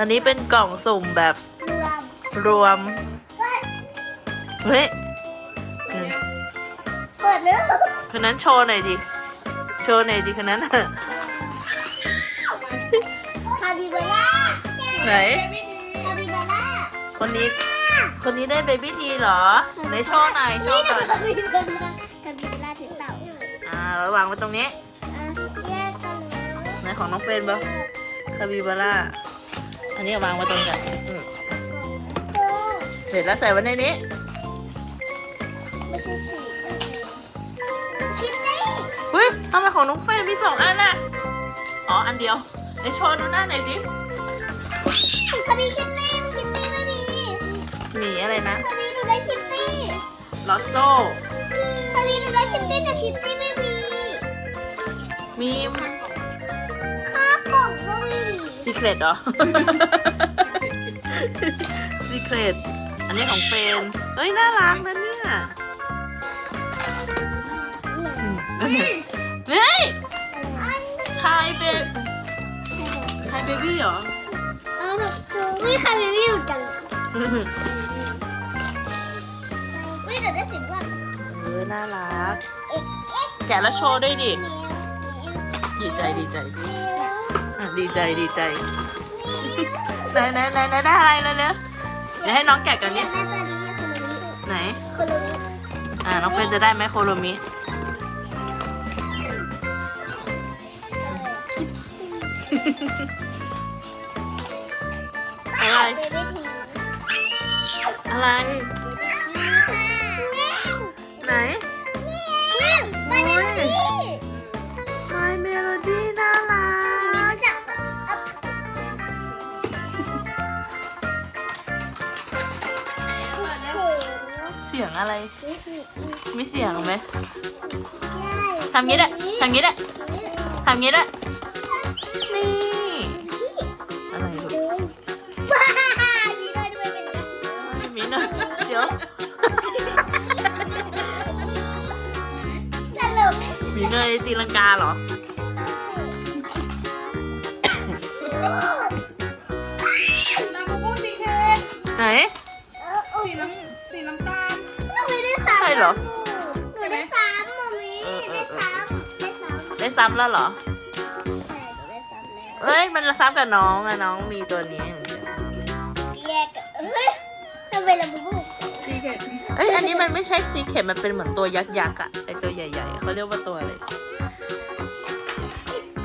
อันนี้เป็นกล่องสุ่มแบบรวมรวมเฮ้ยอืมเปิดเลยคนนั้นโชว์หน่อยดิ โชว์หน่อยดิคนนั้นน่ะคาบิบาร่าไหนคาบิบาร่าคนนี้ คนนี้ได้เบบี้ทีเหรอไหนโชว์หน่อยโชว์ก่อนคาบิบาร่าคาบิบาร่าถือเต่าอ่าระวางไว้ตรงนี้อะแยกกันนะไหนของน้องเฟรนบ้างคาบิบาร่า อันนี้เอาวางไว้ตรงกันอืมโอ้เสร็จแล้วใส่ไว้ในนี้ ไม่ใช่ฉีดคิตตี้เฮ้ยทำไมของน้องเฟรนมีสองอันน่ะอ๋อ อันเดียวไหนโชว์ดูหน้าหน่อยสิคาบิคิตตี้คิตตี้ไม่มีหมีอะไรนะคาบิดูได้คิตตี้ลอสโซคาบิดูได้คิตตี้แต่คิตตี้ไม่มี มี เครตเหรอ ซีเครตอันนี้ของเฟรนเฮ้ย น่ารักนะเนี่ยเฮ้ยคายเบบคายเบบี้เหรอเอาเถอะวิคาบิวิวจังวิเดี๋ยวได้สิบวันเออ น่ารักเอ๊ะเอ๊ะแกะแล้วโชว์ด้วยดิมีดีใจดีใจมีอะ ดีใจดีใจไหนไหนไหนไหนได้อะไรแล้วเนี่ยเดี๋ยวให้น้องแกะกันอนี่ยากได้ตัวนี้คนละวิไหนคนละวิอ่าน้องเฟรนจะได้ไหมโคโรมิอะไรเบบี้ทีอะไร เสียงอะไร มีเสียงไหมทำทำงี้ด้วยทำงี้ด้วยทำงี้ด้วยนี่อะไรลูกว้ามีได้ด้วยเป็นไงไม่มีหนะเดี๋ยวตลกมีเนยตีลังกาเหรอลาบูบูสีเทนไหน เหรอ หนูได้ซ้ำมามีเออเอได้อเออ ซ้ำได้ซ้ำได้ซ้ำแล้วเหรอใช่หนูได้ซ้ำแล้วเฮ้ย มันซ้ำกับน้องอะน้องมีตัวนี้เหมือนกันแยกกันเฮ้ยทำไมลาบูบูสีเกตเอ้ย อันนี้มันไม่ใช่ซีเข็มมันเป็นเหมือนตัวยักษ์ยักษ์อะไอตัวใหญ่ๆอะเขาเรียกว่าตัวอะไร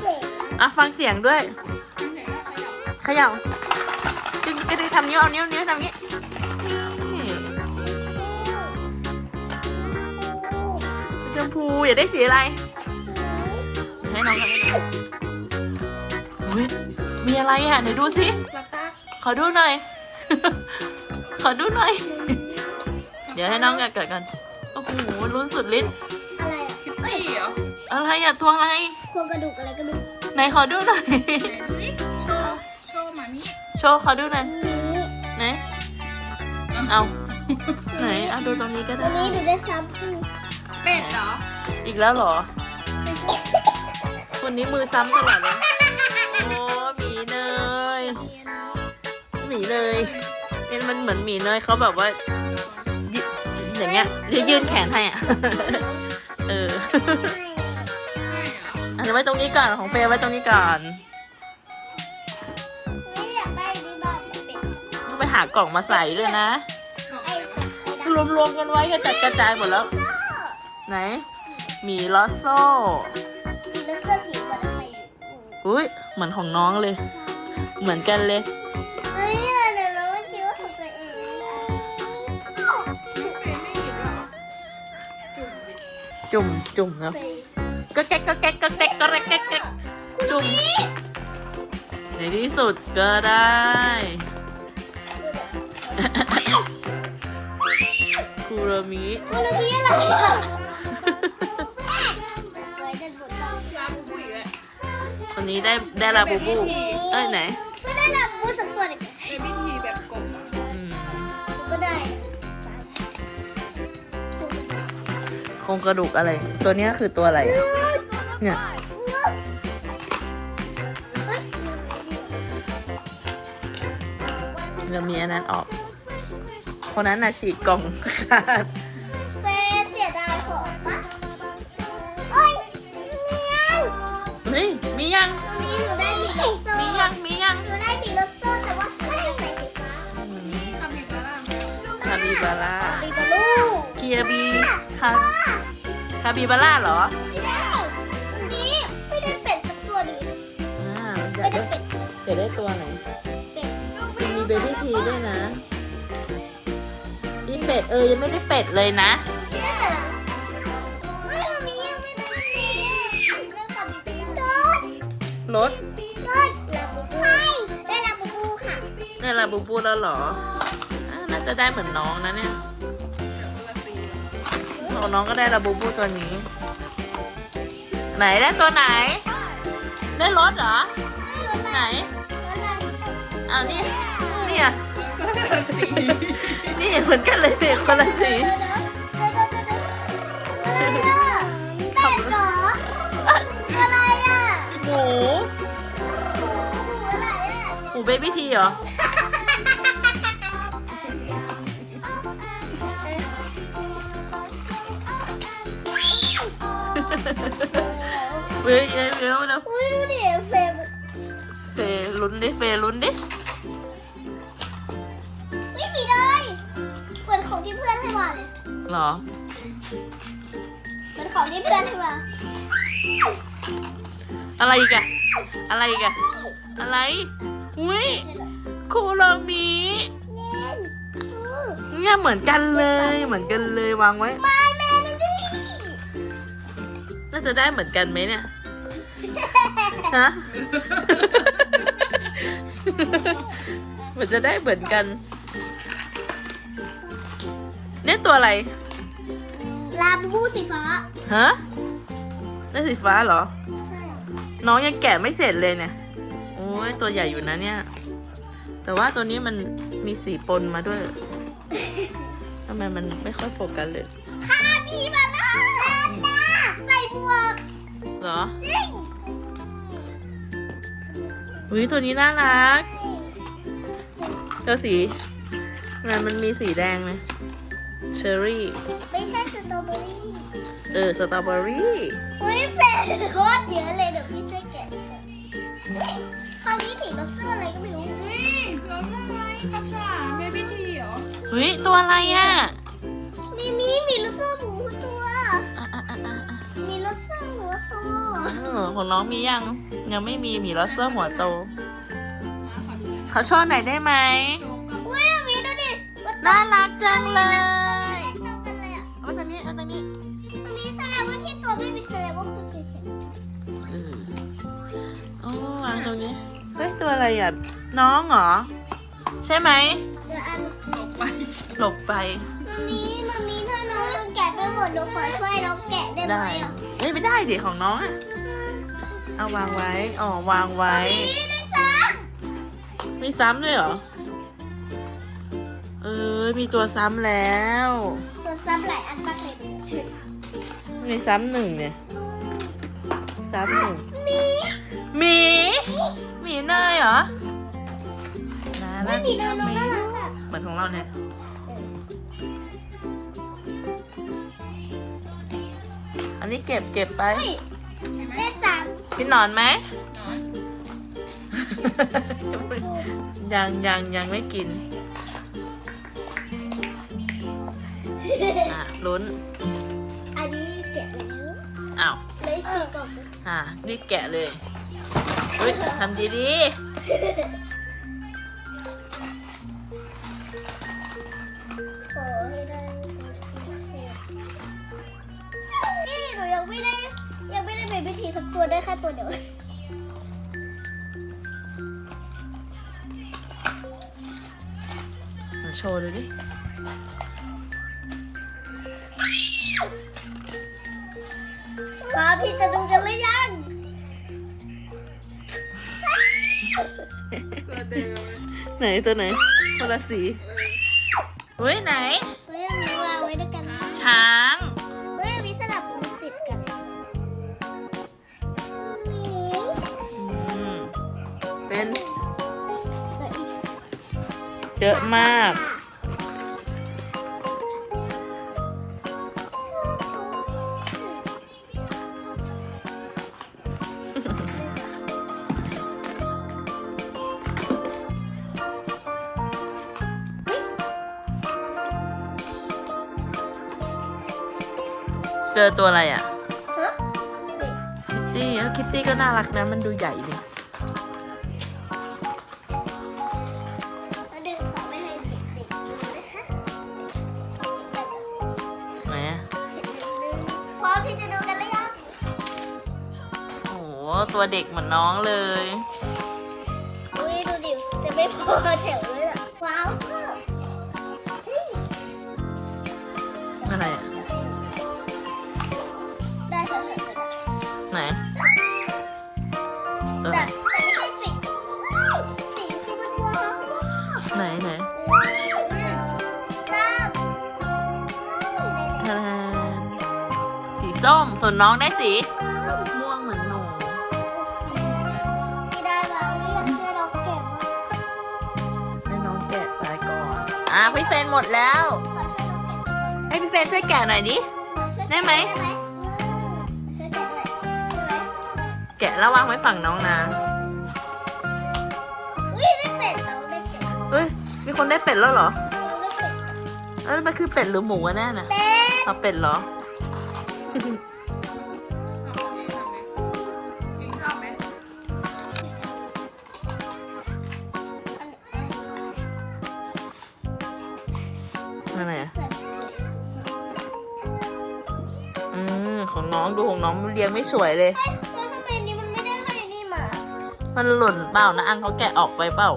เจ๋งอะฟังเสียงด้วยไหนอะขยับเขย่าจึงกระดิทำนิ้วเอานิ้วนิ้วทำงี้ ชมพูอยากได้สีอะไรเดี๋ยวให้น้องทำให้น้องอุ๊ยมีอะไรอะไหนดูสิลักตาขอดูหน่อย ขอดูหน่อย เดี๋ยวให้น้องแกะเกิดกันโอ้โหลุ้นสุดลิ้นอะไรอะคิตตี้เหรออะไรอะตัวอะไรโครงกระดูกอะไรก็ไม่รู้ไหนขอดูหน่อยไหนดูดิโชว์โชว์มานี่โชว์ขอดูหน่อยไหนเอาไหนเอาดูตรงนี้ก็ตัได้วนี้หนูได้ซ้ เป็ดเหรอ อีกแล้วเหรอ คนนี้มือซ้ำตลอดเลย โอ้หมีเนย หมีเนยเป็นมันเหมือนหมีเนยเขาแบบว่ายิอย่างเงี้ยเดี๋ยวยื่นแขนให้อะ เออำใช่เหรออันนี้ไว้ตรงนี้ก่อนของเฟย์ไว้ตรงนี้ก่อนไม่อยากได้นี่บ้างเป็ดต้องไปหากล่องมาใส่ด้วยนะของไอ้อะไรไอ้ดรวมๆกันไว้กระจัดกระจายหมดแล้ว ไหนหมีลอสโซำมีเสื้อขีดมาทำไมอยู่อุ้ยเหมือนของน้องเลย เหมือนกันเลย เฮ้ยเดี๋ยวเราไม่คิดว่าของตัวเองน้องเฟย์ไม่หยิบเหรอจุ่มดิจุ่มจุ่มครับก็แก๊กก็แก๊กก็แก๊กก็แก๊กแก๊กแก๊กจุ่มในที่สุดก็ได้คูโรมิมันมีอะไร นนี้ได้ได้ลาบูบูเอ้ยไหนไม่ได้รับบูสักตัวเด็กเบบี้ทีแบบกลมอืมก็ได้โครงกระดูกอะไร ตัวเนี้ยคือตัวอะไรอะเนี่ยจะมีอันนั้นออกคนนั้นน่ะฉีกกล่องขาด มียัง มีหนูได้บีรถโซ่มียัง มียังหนูได้บีรถโซ่แต่ว่าไม่ได้ใส่ไฟฟ้านี่คาบิบาร่าคาบิบาร่าบีบาลูเคียบีคาคาบิบาร่าเหรอไม่ได้วันนี้ไม่ได้เป็ดสักตัวหนึ่งอ่าอยาไม่กได้ได้เป็ดอยากได้ตัวไหน เป็ดมันมีเบบี้ทีด้วยนะนี่เป็ดเออยังไม่ได้เป็ดเลยนะ รถรถลาบูบูใช่ได้ลาบูบูค่ะนี่ลาบูบูแล้วเหรออ่าน่าจะได้เหมือนน้องนะเนี่ยเดี๋ยวคนละสีของน้องก็ได้ลาบูบูตัวนี้ ไหนได้ตัวไหน ได้รถเหรอ ไหนอ้าวนี่นี่อะก็ละสีนี่เหมือนกันเลยเนี่ยคนะหมูเบบี้ทีเหรอเว้ยเอ้ยเอ้ยเร็วอุ้ยดูดิเฟมเฟย์ลุ้นดิ เฟย์ลุ้นดิ ไม่มีเลยเหมือนของที่เพื่อนให้มาเลยเหรอ เหมือนของที่เพื่อนให้มาอะไรอีกอะอะไรอีกอะอะไร อุ้ยโคโรมิเน่นอืมเนี่ยเหมือนกันเลยเหมือนกันเลยวางไว้ไม่แม่ดูดิน่าจะได้เหมือนกันไหมเนี่ย ฮะ เหมือนจะได้เหมือนกัน เนี่ยตัวอะไร ลาบูบูสีฟ้า ฮะได้สีฟ้าเหรอ ใช่ น้องยังแกะไม่เสร็จเลยเนี่ยโอ้ ยตัวใหญ่อยู่นะเนี่ย แต่ว่าตัวนี้มันมีสีปนมาด้วยทำไมมันไม่ค่อยโฟกัสเลยคาบีบาร่าใส่บวกเหรอจริงอุ้ยตัวนี้น่ารักตัวสีมันมันมีสีแดงไหมเชอร์รี่ ไม่ใช่สตรอเบอรี่ เออ สตรอเบอรี่ อุ้ยแฟนโคตรเยอะเลยเดี๋ยวพี่ช่วยแกะ คราวนี้ผีรถเสื้ออะไรก็ไม่รู้นี่แล้วทำไมพัชชาเบบี้ทีเหรออุ้ยตัวอะไรอะมีมีมีรถเสื้อหมูตัว อะอะอะอะอะมีรถเสื้อหมูตัวเออของน้องมียังยังไม่มีหมีลอสเซอร์หัวโตมาขอดูนะเขาชอบไหนอยได้ไหมโชว์กับอุ้ยมีดูดิมันน่ารักจังเลย ตัวอะไรอะ น้องเหรอ ใช่ไหมเดี๋ยวอันหลบไปหลบไป มันมีมันมีถ้าน้องยังแกะไม่หมดหนูขอช่วยน้องแกะได้ไหมได้อะเฮ้ยไม่ได้ดิของน้องอะ เอาวางไว้ อ๋อวางไว้มีได้ซ้มีซ้ำด้วยเหรอ เออมีตัวซ้ำแล้วำตัวซ้ำหลายอันมากเลยชื่อมีซ้ำหนึ่งเนี่ย ซ้ำหนึ่ง มีหมี หมีเนยเหรอน่ารัไม่กมีน้องน้องน่ารักอะเหมือนของเราเนี่ยอันนี้เก็บเก็บไปเฮ้ยได้สามกินหนอนไหมนอนยังยังยังไม่กินอะลุ้นอันนี้แกะแล้วอ้าวเลยสี่กล่อง อะรีบแกะเลย เฮ้ยทำดีดีขอให้ได้นี่หนูยังไม่ได้ยังไม่ได้เป็นพิธีสักตัวได้แค่ตัวเดียวมาโชว์ดูดิมาพี่จะดูกัน หรือยังเกิดเดิมไหนตัวไหนคนละสีเฮ้ยไหนเฮ้ยมีวางไว้ด้วยกันช้างเฮ้ยมีสลับมือติดกันมีอืมเป็นแต่อีกเยอะมาก อตัวอะไรอะฮะเด็กคิตตี้เออคิตตี้ก็น่ารักนะ มันดูใหญ่ดิแล้วดึงของไม่ให้เด็กๆดูนะคะไหนอะพร้อมที่จะดูกันหรือยังโอ้โหตัวเด็กเหมือนน้องเลย อุ้ยดูดิ จะไม่พอแถวเลยอะว้ สีส้ม ส่วนน้องได้สีม่วงเหมือนหนูไม่ได้แล้วเรียกช่วยเราเก็บให้น้องแกะไปก่อน อะพี่เฟรนหมดแล้ว ขอช่วยเราเก็บให้พี่เฟรนช่วยแกะหน่อยดิ ขอช่วยได้ไหม ได้ไหมช่วยเก็บหน่อยช่วยไหมแกะแล้ววางไว้ฝั่งน้องนะอุ้ยได้เป็ดเราได้เป็ดเฮ้ยมีคนได้เป็ดแล้วเหรอเราได้เป็ดเอ้ยมันคือเป็ดหรือหมูอะแน่น่ะเป็ด เอาเป็ดเหรอเอาของนี้ทำไหมกินข้าวไหมอะไรอะเป็ดอืมของน้องดูของน้องเรียงไม่สวยเลยเอ้ยแล้วทำไมอันนี้มันไม่ได้ให้นี่มามันหล่นเปล่านะอังเขาแกะออกไปเปล่า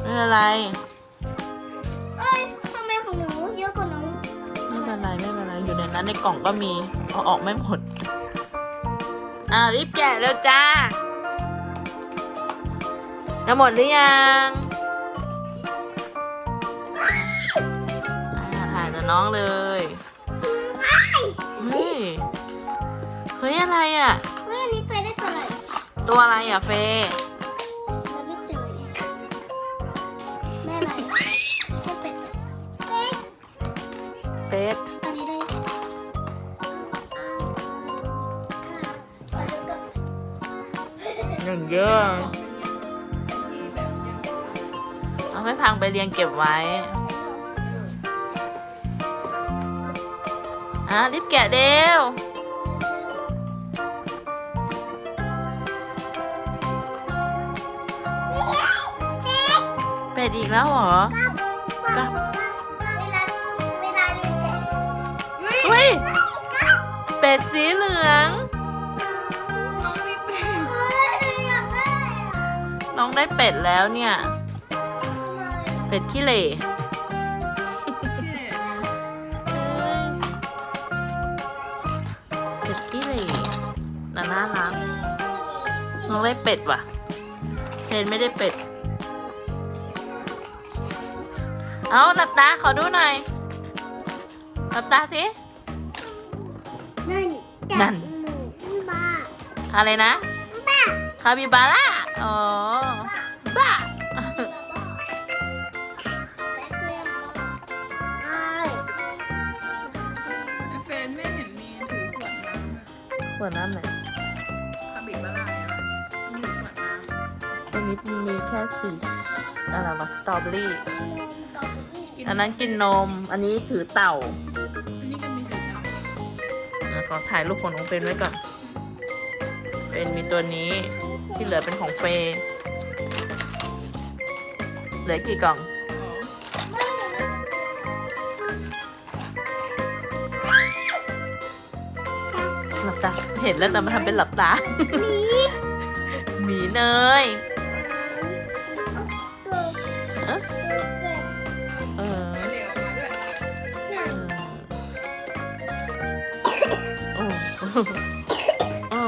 ไม่เป็นไร นไรอยู่ในนั้นในกล่องก็มีเอาออกไม่หมด อ่ารีบแกะแล้วจ้าจะหมดหรือยังอ่าถ่ายแต่น้องเลยเฮ้ยเฮ้ยอะไรอะ เฮ้ยอันนี้เฟยได้ตัวอะไร ตัวอะไรอะเฟย์ พังไปเรียงเก็บไว้อะรีบแกะเร็วเป็ดอีกแล้วเหรอกับเวลาเวลาเรียนเด็กเฮ้ยเฮ้ยเป็ดสีเหลืองน้องมีเป็ดเฮ้ยอยากได้อะน้องได้เป็ดแล้วเนี่ยทำไม เป็ดขี้เหร่เป็ดขี้เหร่น่าน่ารักน้องได้เป็ดว่ะเคนไม่ได้เป็ด เอาหลับตาขอดูหน่อยหลับตาสินั่นนั่นจับหมูบ้าอะไรนะบ้าคาบิบาร่า อ๋อำเหมือนนั่นเลยคาบิบาร่าเนี่ยถือขวดน้ตัวนี้มีแค่สีอะไรวะสตรอเบอรี่ำอันนั้นกินนม อันนี้ถือเต่าอันนี้ก็มีถือน้ำแล้วขอถ่ายรูปของน้องเฟรนไว้ก่อน เป็นมีตัวนี้ที่เหลือเป็นของเฟย์เหลือกี่กล่อง เห็นแล้วแต่มาทำเป็นหลับตา หมีหมีเนยตัวเอ๊ะตัวเสร็จเออไปเหลวออกมาด้วยเนี่ยโอ้โอ้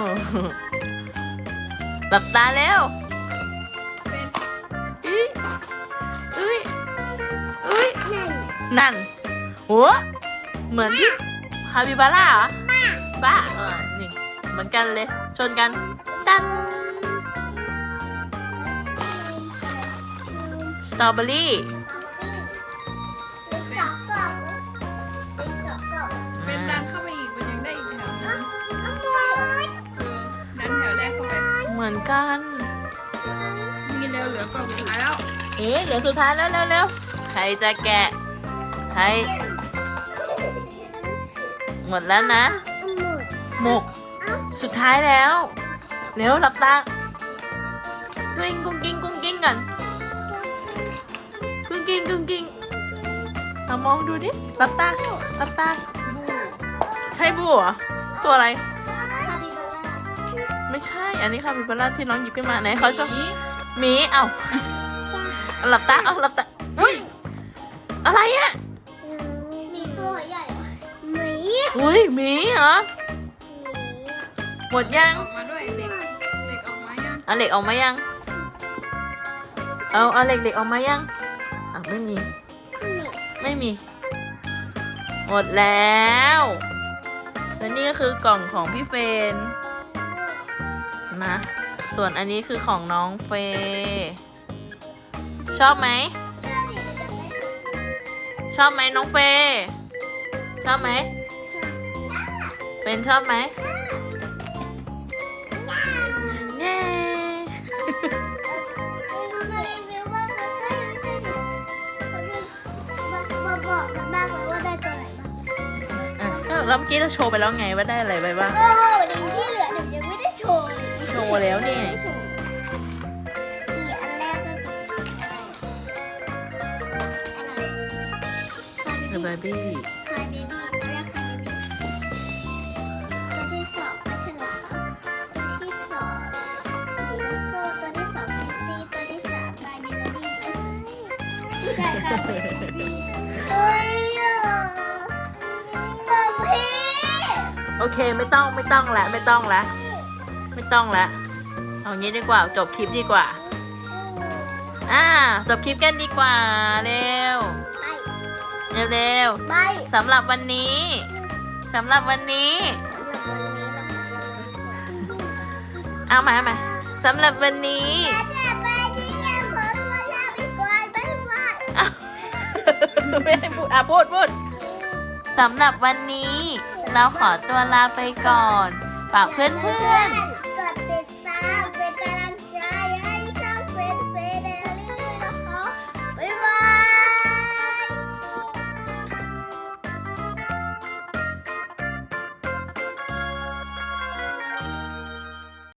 หลับตาแล้วเป็นอุ้ยอุ้ยอุ้ยนั่นนั่น หัว เหมือนที่คาบิบาร่าเหรอ บ้าเออนี่เหมือน กันเลย ชนกันตันสตรอเบอรี่ซื้อสองกล่องซื้อสองกล่องเป็นดันเข้าไปอีกมันยังได้อีกแถวนึงน้นเออดันแถวแรกเข้าไปเหมือนกันมีเร็วเหลือกล่องสุดท้ายแล้วเอ๊ะเหลือสุดท้ายแล้วเร็วๆใครจะแกะใครหมดแล้วนะหมก สุดท้ายแล้ว เร็วหลับตากุ้งกุ้งกิ้งกุ้งกิ้งกันกุ้งกิ้งกุ้งกิ้งเอามองดูดิหลับตาหลับตาบูใช่บัวเหรอตัวอะไรคาปิบาร่าไม่ใช่ อันนี้ค่ะพิบาร่าที่น้องหยิบขึ้นมาไหนเขาชอบหมีหมีเอ้าเอาหลับตาเอาหลับตาอุ้ยอะไรอะมีตัวใหญ่หมีอุ้ยหมีเหรอ หมดยัง ออกมาด้วยเหล็กเหล็กออกมายังเอาเหล็กออกมายัง เอาเอาเหล็กเหล็กออกมายังอะไม่มี ไม่มี หมดแล้ว และนี่ก็คือกล่องของพี่เฟรนนะ ส่วนอันนี้คือของน้องเฟย์ชอบไหมเชื่อดิมันจะไม่ชอบไหมน้องเฟย์ชอบไหม เป็นชอบไหมเแล้วเมื่อกี้เราโชว์ไปแล้วไงว่าได้อะไรไปบ้าง โอ้โหดีที่เหลือหนูยังไม่ได้โชว์เลยโชว์แล้วนี่ ไม่ได้โชว์นี่อันแรกก็อะไรอะไรเดอะบาร์บี้คายเบบี้อันแรกคายเบบี้ตัวที่สองปลาฉลามตัวที่สองดีโนเสาร์ตัวที่สองคิตตี้ตัวที่สามไมเมโลดี้ใช่ค่ะ โอเคไม่ต้องไม่ต้องละไม่ต้องละไม่ต้องละเอางี้ดีกว่าจบคลิปดีกว่า อ่าจบคลิปกันดีกว่าเร็วไปเร็วเร็วไปๆสำหรับวันนี้สำหรับวันนี้เอามาเอามาสำหรับวันนี้อ้าวไม่ให้พูดอะพูดพูดสำหรับวันนี้ เราขอตัวลาไปก่อนฝากเพื่อนๆ